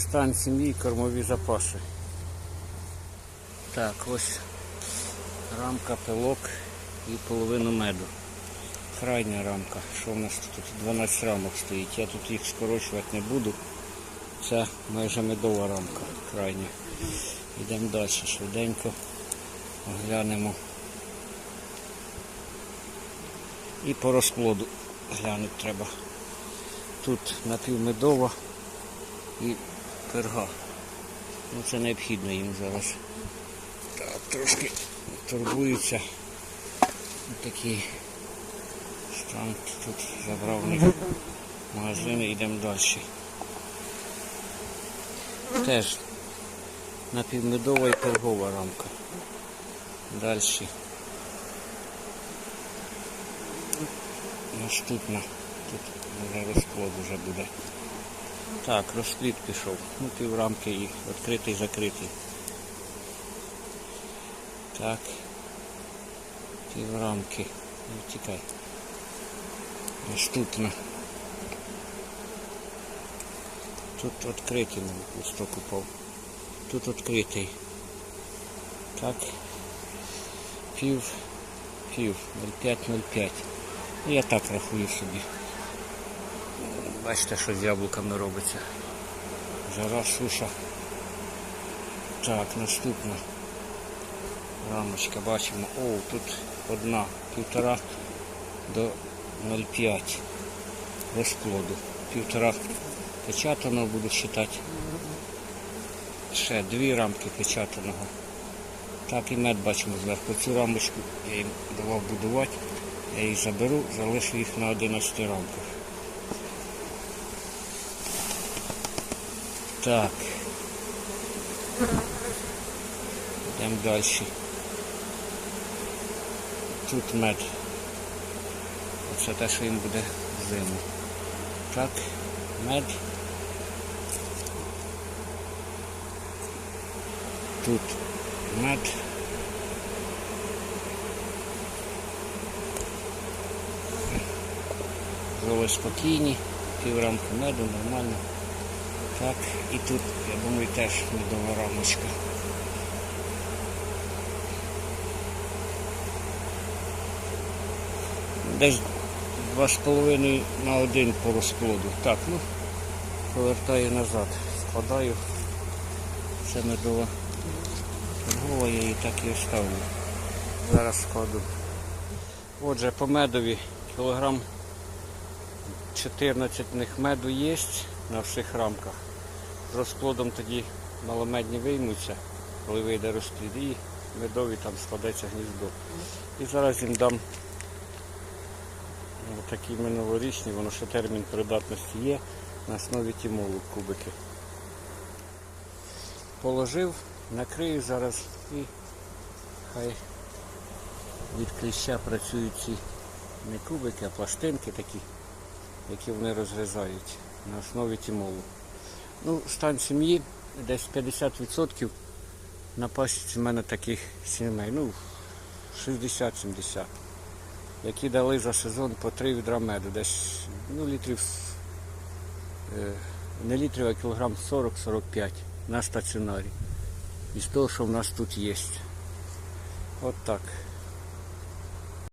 Стан сім'ї, кормові запаси. Так, ось рамка, пилок і половину меду. Крайня рамка. Що в нас тут? 12 рамок стоїть. Я тут їх скорочувати не буду. Це майже медова рамка крайня. Йдемо далі швиденько. Оглянемо. І по розкладу глянути треба. Тут напівмедова і перга. Ну це необхідно їм зараз. Так, трошки турбуються. Такий стан тут забрав них магазини, йдемо далі. Теж напівмедова і пергова рамка. Далі. Наступна. Тут вже розплод вже буде. Так, розплід пішов. Ну, піврамки і відкритий, закритий. Так. Піврамки. Не тікай. Наступна. Тут відкритий листок упав. Тут відкритий. Так. Пів, пів, 0,5-0,5. Ну, Я так рахую собі. Бачите, що з яблуками робиться. Жара, суша. Так, наступна рамочка, бачимо. О, тут одна, півтора до 0,5 розплоду. Півтора печатаного буду вважати. Ще дві рамки печатаного. Так і мед бачимо зверху. Цю рамочку я їм давав будувати. Я їх заберу, залишу їх на 11 рамках. Так. Йдемо далі. Тут мед. Оце те, що їм буде зиму. Так, мед. Тут мед. Золи спокійні, піврамки меду, нормально. Так, і тут, я думаю, теж медова рамочка. Десь два з половиною на один по розкладу. Так, ну, повертаю назад. Складаю. Це медова торгова, я її так і оставлю. Зараз складу. Отже, по медові кілограм 14 них меду є на всіх рамках. Розплодом тоді маломедні виймуться, коли вийде розплід, і медові там складеться гніздо. І зараз їм дам ну, такі минулорічні, воно ще термін придатності є, на основі тімолу кубики. Положив, накрию зараз і хай від кліща працюють ці не кубики, а пластинки такі які вони розрізають на основі тімолу. Ну, стан сім'ї десь 50% на пасіці в мене таких сімей, ну 60-70, які дали за сезон по 3 відра меду, десь ну, літрів, е, не літрів, а кілограм 40-45 на стаціонарі. Із того, що в нас тут є. От так.